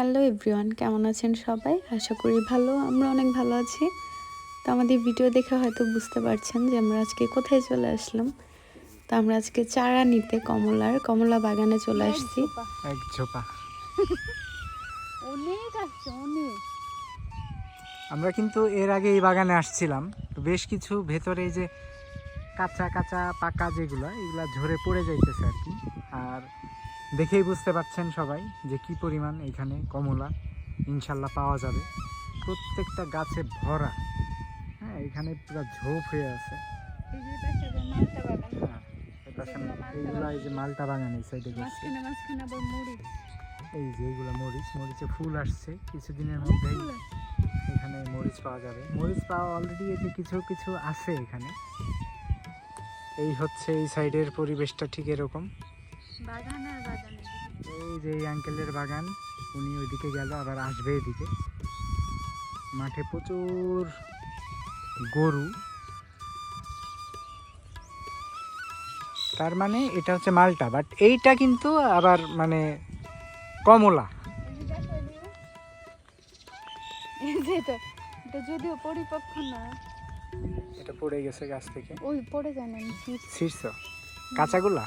Hello everyone কেমন আছেন সবাই? আশা করি ভালো আমরা অনেক ভালো আছি। তো আমাদের ভিডিও দেখে হয়তো বুঝতে পারছেন যে আমরা আজকে কোথায় চলে আসলাম। তো আমরা আজকে চারা নিতে কমলার কমলা বাগানে চলে আসছি। এক ঝোপা। অনেক আসছে অনেক। আমরা কিন্তু এর আগে এই বাগানে আসছিলাম। তো বেশ কিছু ভেতরে এই যে কাঁচা কাঁচা পাকা যেগুলো এগুলো ঝরে পড়ে যাইতেছে আর কি। আর দেখেই বুঝতে পারছেন সবাই যে কি পরিমাণ এখানে কমলা ইনশাল্লাহ পাওয়া যাবে। প্রত্যেকটা গাছে ভরা। হ্যাঁ এখানে পুরো ঝোপ হয়ে আছে। হ্যাঁ এইগুলা এই যে মালটা বাগান এই সাইডে মরিচ। এই যে এইগুলা মরিচ মরিচে ফুল আসছে কিছুদিনের মধ্যেই। এখানে মরিচ পাওয়া যাবে। মরিচ পাওয়া অলরেডি এই যে কিছু কিছু আছে এখানে। এই হচ্ছে এই সাইডের পরিবেশটা ঠিক এরকম। বাগান আর বাগানে এই যে এই আঙ্কেলের বাগান উনি ওইদিকে গেল আবার আসবে এদিকে। মাঠে প্রচুর গরু। তার মানে এটা হচ্ছে মালটা বাট এইটা কিন্তু আবার মানে কমলা। এটা যদিও পরিপক্ক না। এটা পড়ে গেছে গাছ থেকে। ওই পড়ে যায় না নিচে শীর্ষ কাঁচাগুলা?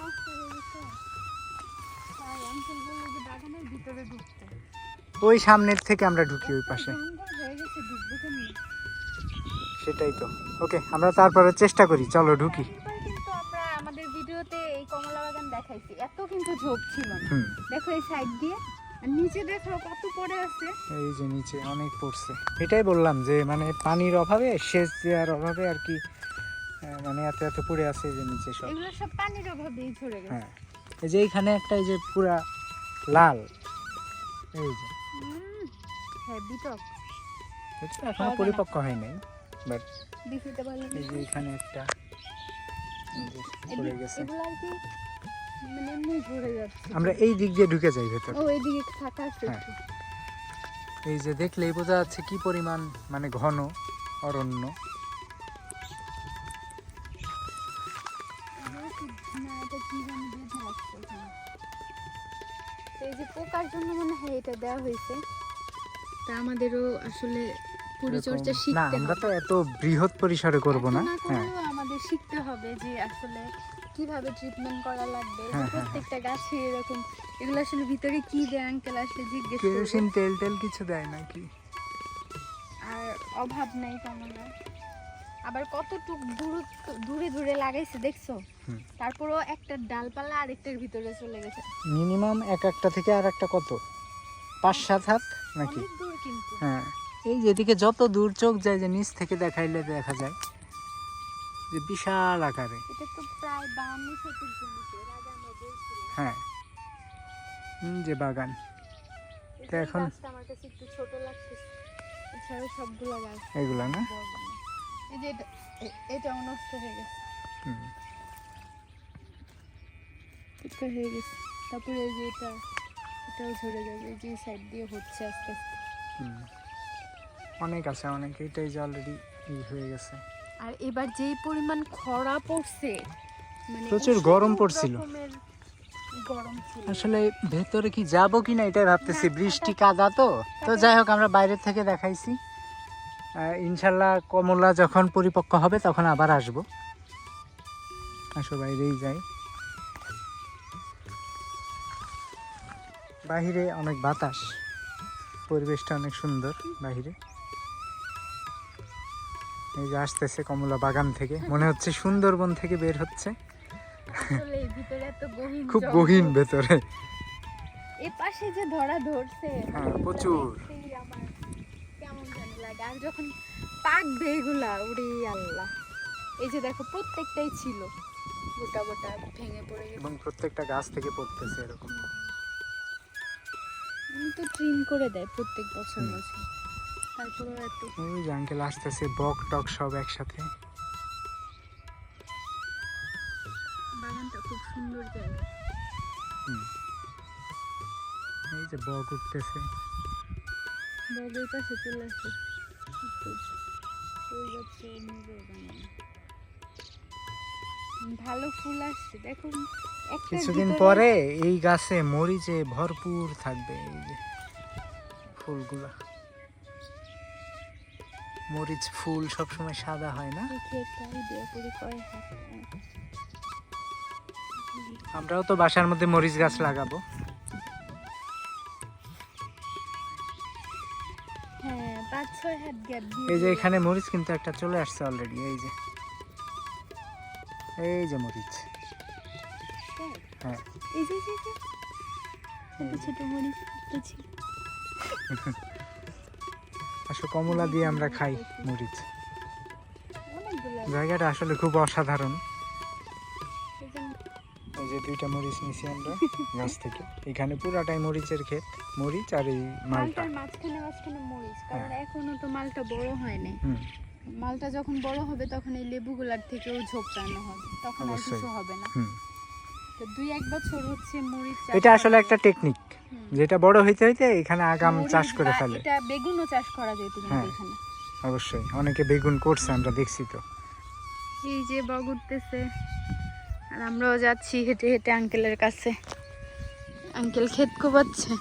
নষ্ট হয়ে গেছে তাই যে বাগানের ভিতরে ঢুকতে ওই সামনের থেকে আমরা ঢুকি ওই পাশে। সেটাই তো। ওকে, আমরা তারপরে চেষ্টা করি। চলো, ঢুকি। আমাদের ভিডিওতে এই কমলা বাগান দেখাইছি এত কিন্তু ঝোপ ছিল দেখো এই সাইড দিয়ে নিচে দেখো কত পড়ে আছে এই যে নিচে অনেক পড়ছে। এটাই বললাম যে মানে পানির অভাবে সেচ দেওয়ার অভাবে আর কি মানে এত এত পড়ে আছে এই যে নিচে সব। এগুলো সব পানির অভাবেই ঝরে গেছে। হ্যাঁ। এই যে এইখানে একটা এই যে পুরা লাল। এই যে। হ্যাঁ বিটক এটা এখনও পরিপক্ক হয় নাই বাট দেখিতে ভালো এই যে এখানে একটা পড়ে গেছে। এগুলো আর কি মানে এমনি ঝরে যাচ্ছে। আমরা এই দিক দিয়ে ঢুকে যাই ভেতর। ও এদিকে ফাঁকা আছে হ্যাঁ। এই যে দেখলেই বোঝা যাচ্ছে কি পরিমাণ মানে ঘন অরণ্য। হয় এটা দেওয়া হয়েছে। তা আমাদেরও আসলে পরিচর্যা না আমরা তো এত বৃহৎ পরিসরে করব না। হ্যাঁ। আমাদের শিখতে হবে যে আসলে কীভাবে ট্রিটমেন্ট করা লাগবে এই যে হ্যাঁ, হ্যাঁ, প্রত্যেকটা গাছে এরকম এগুলো আসলে ভিতরে কি দেয় আঙ্কেল আসলে জিজ্ঞেস করব। কেরোসিন তেল টেল কিছু দেয় নাকি? আর অভাব নাই কমলা আবার কতটুক দূরত্ব দূরে দূরে লাগাইছে দেখছ। তারপরও একটা ডালপালা আরেকটার ভিতরে চলে গেছে। মিনিমাম এক একটা থেকে আর একটা কত? পাঁচ সাত হাত নাকি? হ্যাঁ। এই যেদিকে যত দূর চোখ যায় যে নিচ থেকে দেখাইলে দেখা যায় যে বিশাল আকারে। হ্যাঁ। যে বাগান। তো এখন- এগুলা না? এটা নষ্ট হয়ে গেছে। হুম। হয়ে গেছে। তারপরে এই যে এটা এটাও ঝরে যাবে যে সাইড দিয়ে হচ্ছে আস্তে আস্তে। অনেক আছে অনেক। এটাই যে অলরেডি হয়ে গেছে। আর এবার যেই পরিমাণ খরা পড়ছে মানে প্রচুর গরম পড়ছিল। গরম আসলে ভেতরে কি যাব কি না এটাই ভাবতেছি বৃষ্টি কাদা তো। তো যাই হোক আমরা বাইরে থেকে দেখাইছি। ইনশাল্লাহ কমলা যখন পরিপক্ক হবে তখন আবার আসব। আসো বাইরেই যাই। বাহিরে অনেক বাতাস। পরিবেশটা অনেক সুন্দর বাহিরে। এই যে আসতেছে কমলা বাগান থেকে। মনে হচ্ছে সুন্দরবন থেকে বের হচ্ছে। খুব গহীন ভেতরে। এ পাশে যে ধরা ধরছে হ্যাঁ, প্রচুর। দেখতেই আমার কেমন লাগে। আর যখন পাকবে এগুলা আল্লাহ। এই যে দেখো প্রত্যেকটাই ছিল। গোটা গোটা ভেঙে পড়ে এবং প্রত্যেকটা গাছ থেকে পড়তেছে এরকম। তো ট্রিম করে দেয় প্রত্যেক বছর। বছর ওই যে আঙ্কেল আসতেছে বক টক সব একসাথে। বাগানটা খুব সুন্দর জায়গা। এই যে বক উঠতেছে। পাশে চলে আসে একটু ওই যাচ্ছে ভালো ফুল আসছে দেখুন। একটার কিছুদিন পরে এই গাছে মরিচে ভরপুর থাকবে এই যে ফুলগুলা। মরিচ ফুল সবসময় সাদা হয় না। আমরাও তো বাসার মধ্যে মরিচ গাছ লাগাবো। হ্যাঁ এই যে এখানে মরিচ কিন্তু একটা চলে আসছে অলরেডি এই যে। এই যে মরিচ। হ্যাঁ। এই যে এই যে, এই ছোট ছোট মরিচ একটা ছিল। আসলে কমলা দিয়ে আমরা খাই মরিচ জায়গাটা আসলে খুব অসাধারণ। এই যে। দুইটা মরিচ নিছি আমরা গাছ থেকে। এখানে পুরাটাই মরিচের ক্ষেত মরিচ আর এই মালটা। মাঝখানে মাঝখানে মরিচ কারণ এখনও তো মালটা বড় হয়নি মালটা যখন বড় হবে তখন এই লেবুগুলার থেকেও ঝোপটানো হবে তখন আর। কিছু হবে না। তো দুই এক বছর হচ্ছে মরিচ এটা আসলে একটা টেকনিক যেটা বড় হইতে হইতে এখানে আগাম চাষ করে ফেলে। এটা বেগুনও চাষ করা যেত কিন্তু হ্যাঁ। এখানে। অবশ্যই। অনেকে বেগুন করছে আমরা দেখছি তো। এই যে বগ উঠতেছে আর আমরাও যাচ্ছি হেঁটে হেঁটে আঙ্কেলের কাছে। আঙ্কেল ক্ষেত কোবাচ্ছে।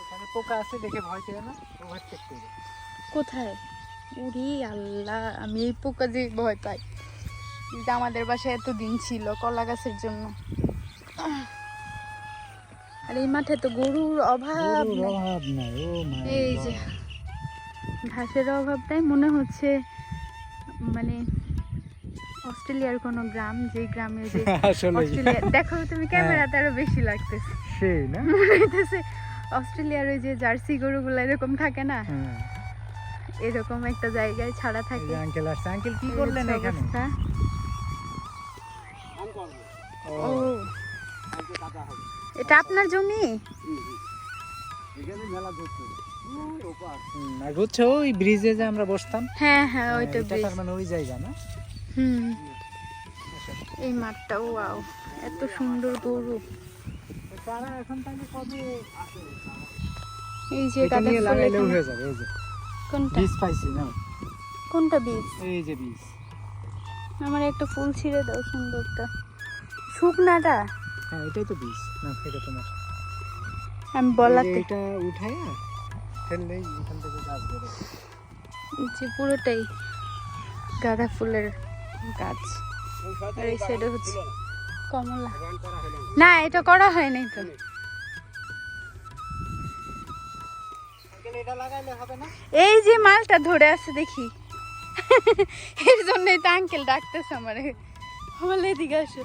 এখানে পোকা আছে দেখে ভয় পেয়ে না ওভারটেক করে। কোথায়? উরি আল্লাহ আমি এই পোকা যে ভয় পাই। আমাদের বাসায় এত দিন ছিল কলা গাছের জন্য। আর এই মাঠে তো গরুর অভাব এই যে ঘাসের অভাবটাই মনে হচ্ছে মানে অস্ট্রেলিয়ার কোনো গ্রাম যে গ্রামে যে অস্ট্রেলিয়া দেখো তুমি ক্যামেরাতে আরও বেশি লাগতেছে। সেই না? মনে হইতেছে অস্ট্রেলিয়ার ওই যে জার্সি গরুগুলো এরকম থাকে না? হ্যাঁ। এরকম একটা জায়গায় ছাড়া থাকে। আঙ্কেল আসছে। আঙ্কেল কি করলেন এখানে? ও এটা আপনার জমি? হুম, বুঝছ ওই ব্রিজে যে আমরা বসতাম হ্যাঁ হ্যাঁ হ্যাঁ, ওইটা মানে ওই জায়গা না? হুম। এই মাঠটা ওয়াও এত সুন্দর গরু। তারা এখন তাহলে কবে এই যে গাঁদা ফুল লাগাইলেও হয়ে যাবে এই যে। কোনটা? বীজ পাইছি না? কোনটা বীজ? এই যে বীজ। আমার একটা ফুল ছিঁড়ে দাও সুন্দরটা। শুকনাটা? হ্যাঁ এটাই তো বীজ। না এটা তোমার। আমি বলাতে এটা উঠায় ফেললেই এখান থেকে গাছ বেরোবে যে পুরোটাই গাঁদা ফুলের গাছ। আর এই সাইডে হচ্ছে কমলা। না এটা করা হয়নি তো। এই যে মালটা ধরে আছে দেখি। এর জন্যই তো আঙ্কেল ডাকতেছে আমার। আমার এদিকে আসো।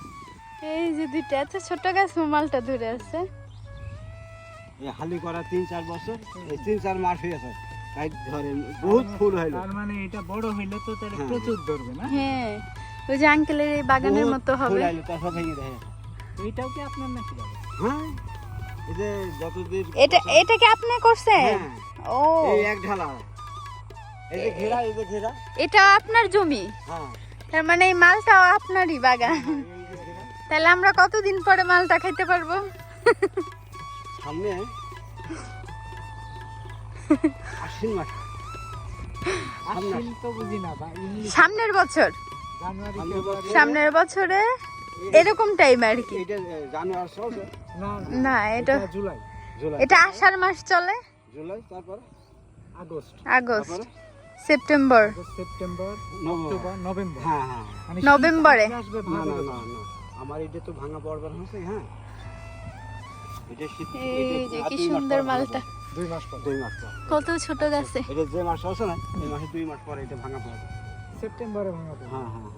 এই যে দুইটা এত ছোট গাছ মালটা ধরে আছে। এই হালি করা তিন চার বছর এই তিন চার মাস হয়ে গেছে। তাই ধরেন বহুত ফুল হইল। তার মানে এটা বড় হইলে তো তাহলে হ্যাঁ। প্রচুর ধরবে না? হ্যাঁ ওই যে আঙ্কেলের এই বাগানের মতো ফুল হবে আইলো, তারপর ভেঙে দেয়। এইটাও কি আপনার নাকি হ্যাঁ এই যে যতদিন এটা এটা কি আপনি করছেন? হ্যাঁ, ও। এই এক ঢালা। এই যে ঘেরা এই যে ঘেরা। এটা আপনার জমি? হ্যাঁ। তার মানে এই মালটাও আপনারই বাগান। এই যে ঘেরা তাহলে আমরা কতদিন পরে মালটা খাইতে পারব? সামনে আশ্বিন মাস। আশ্বিন তো বুঝি না বা সামনের বছর? সামনের বছর। এরকম টাইম আর কি। জানুয়ারি না না এটা জুলাই। জুলাই। এটা আষাঢ় মাস চলে? জুলাই তারপর? August. August. September. September November. October November. হ্যাঁ হ্যাঁ। মানে নভেম্বরে? না না না। আমার এটা তো ভাঙা পড়বার হচ্ছে হ্যাঁ? এটা শীত এই যে কি সুন্দর মালটা। দুই মাস পর। দুই মাস পর। কত ছোট গাছে? এটা যে মাস আছে না এই মাসে দুই মাস পরে এটা ভাঙা পড়বে সেপ্টেম্বরে ভাঙা পড়বে। হ্যাঁ হ্যাঁ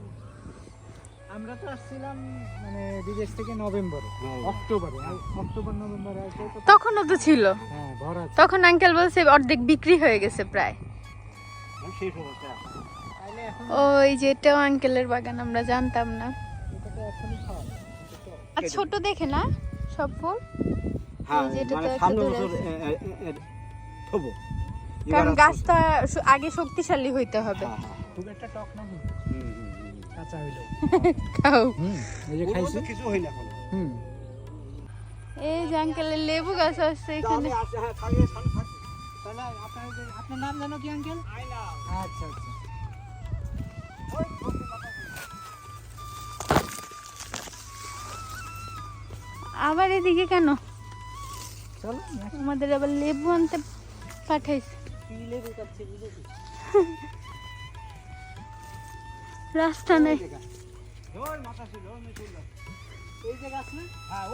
আমরা তো আসছিলাম মানে বিদেশ থেকে নভেম্বরে হ্যাঁ। অক্টোবরে। অক্টোবর নভেম্বরে তখনও তো ছিল। হ্যাঁ ভরা তখন আঙ্কেল বলছে অর্ধেক বিক্রি হয়ে গেছে প্রায়। হ্যাঁ। তাইলে এখন ওই যে এটাও আঙ্কেলের বাগান আমরা জানতাম না এটা তো এখনই খাওয়া যায়। আর ছোট দেখে না সব ফুল? হ্যাঁ মানে সামনে বছর থবো। কারণ গাছটা আগে শক্তিশালী হইতে হবে। হ্যাঁ, হ্যাঁ, খুব একটা টক না। কাঁচা খাও। এই যে ওর খাইছি। কিছু না হুম। এই যে আঙ্কেলের লেবু গাছ আছে এখানে। হ্যাঁ, আপনার নাম জানো কি আঙ্কেল? আচ্ছা আচ্ছা। আবার এদিকে কেন? চলো নিয়ে আমাদের আবার লেবু আনতে পাঠাইছে। রাস্তা নেই। হ্যাঁ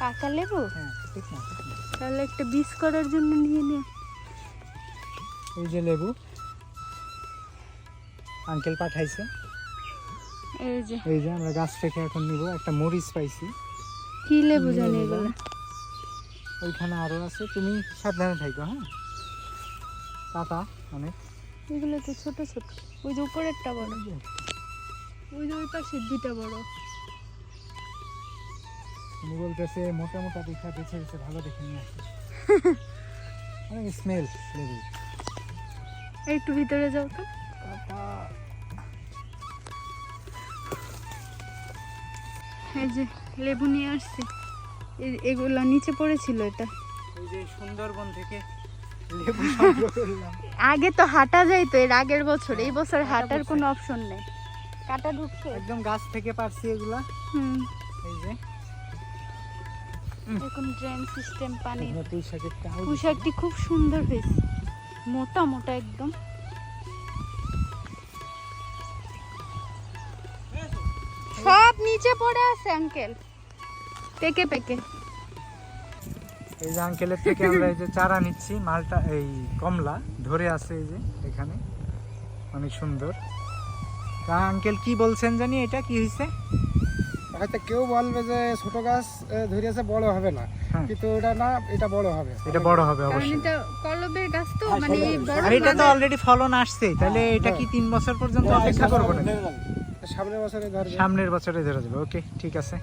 পাকা লেবু? হ্যাঁ। তাহলে একটা বিষ করার জন্য নিয়ে নে। এই যে লেবু। আঙ্কেল পাঠাইছে। এই যে। এই যে আমরা গাছ থেকে এখন নিব একটা মরিচ পাইছি। কি লেবু জানি। এগুলো? ওইখানে আরও আছে তুমি সাবধানে থাকো হ্যাঁ? পাতা অনেক। এগুলো তো ছোট ছোট। ওই যে উপরেরটা বড়। ওই যে। ওই পাশের দুইটা বড়। উনি বলতেছে মোটা মোটা দেখা বেছে বেছে ভালো দেখে নিয়ে আসে। অনেক স্মেল লেবু। একটু ভিতরে যাও তো। এই যে লেবু নিয়ে আসছি। এগুলো নিচে পড়েছিল এটা। এই যে সুন্দরবন থেকে লেবু সংগ্রহ করলাম। আগে তো হাঁটা যাইতো এর আগের বছর। এই বছর হাঁটার কোনো অপশন নেই। কাটা ঢুকছে। একদম গাছ থেকে পারছি এগুলা। হুম। এই যে। এরকম ড্রেন সিস্টেম পানি। পোশাকটি খুব সুন্দর হয়েছে। মোটা মোটা একদম। সব নিচে পড়ে আছে আঙ্কেল পেকে পেকে। এই যে আঙ্কেলের থেকে আমরা এই যে চারা নিচ্ছি, মালটা, এই কমলা ধরে আছে এই যে এখানে। অনেক সুন্দর। তা আঙ্কেল কি বলছেন জানি, এটা কি হয়েছে হয়তো কেউ বলবে যে ছোট গাছ এ, ধরিয়েছে বড় হবে না। হ্যাঁ। কিন্তু এটা না এটা বড় হবে। এটা বড় হবে অবশ্যই। এটা কলবের গাছ তো মানে বড় আর এটা তো অলরেডি ফলন আসছে তাহলে এটা কি তিন বছর পর্যন্ত অপেক্ষা করব? না সামনের বছরে ধরবে। সামনের বছরে ধরে যাবে ওকে ঠিক আছে।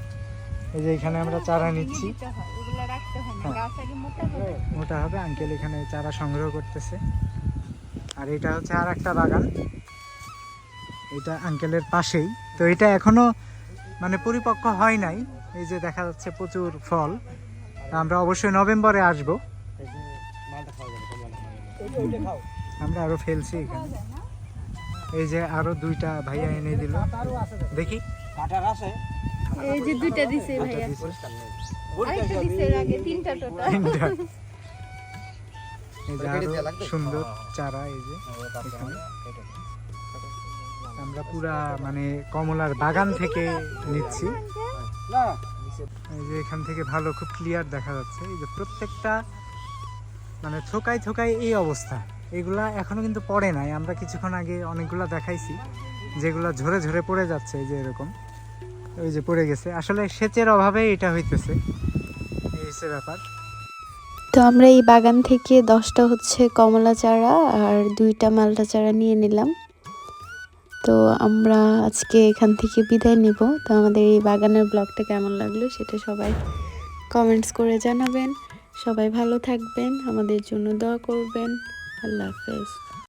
এই যে এখানে আমরা চারা নিচ্ছি। হয়, হয়। হ্যাঁ। মোটা হবে আঙ্কেল এখানে চারা সংগ্রহ করতেছে। আর এটা হচ্ছে আর একটা বাগান। এটা আঙ্কেলের পাশেই। তো এটা এখনও মানে পরিপক্ক হয় নাই। এই যে দেখা যাচ্ছে প্রচুর ফল। আমরা অবশ্যই নভেম্বরে আসব। আমরা আরও ফেলছি এখানে। এই যে আরও দুইটা ভাইয়া এনে দিল। দেখি। আছে এই যে দুইটা দিছে ভাইয়া। আরেকটা দিছে আগে তিনটা টোটাল এই যে সুন্দর চারা এই যে। এখানে। আমরা পুরা মানে কমলার বাগান থেকে নিচ্ছি। এই যে এখান থেকে ভালো, খুব ক্লিয়ার দেখা যাচ্ছে। এই যে প্রত্যেকটা মানে থোকায় থোকায় এই অবস্থা। এগুলা এখনও কিন্তু পড়ে নাই। আমরা কিছুক্ষণ আগে অনেকগুলা দেখাইছি, যেগুলা ঝরে ঝরে পড়ে যাচ্ছে, এই যে এরকম। ওই যে পড়ে গেছে। আসলে সেচের অভাবে এটা হইতেছে। এই হচ্ছে ব্যাপার। তো আমরা এই বাগান থেকে দশটা হচ্ছে কমলা চারা আর দুইটা মালটা চারা নিয়ে নিলাম। তো আমরা আজকে এখান থেকে বিদায় নেব। তো আমাদের এই বাগানের ব্লগটা কেমন লাগল সেটা সবাই কমেন্টস করে জানাবেন। সবাই ভালো থাকবেন, আমাদের জন্য দোয়া করবেন। আল্লাহ হাফেজ।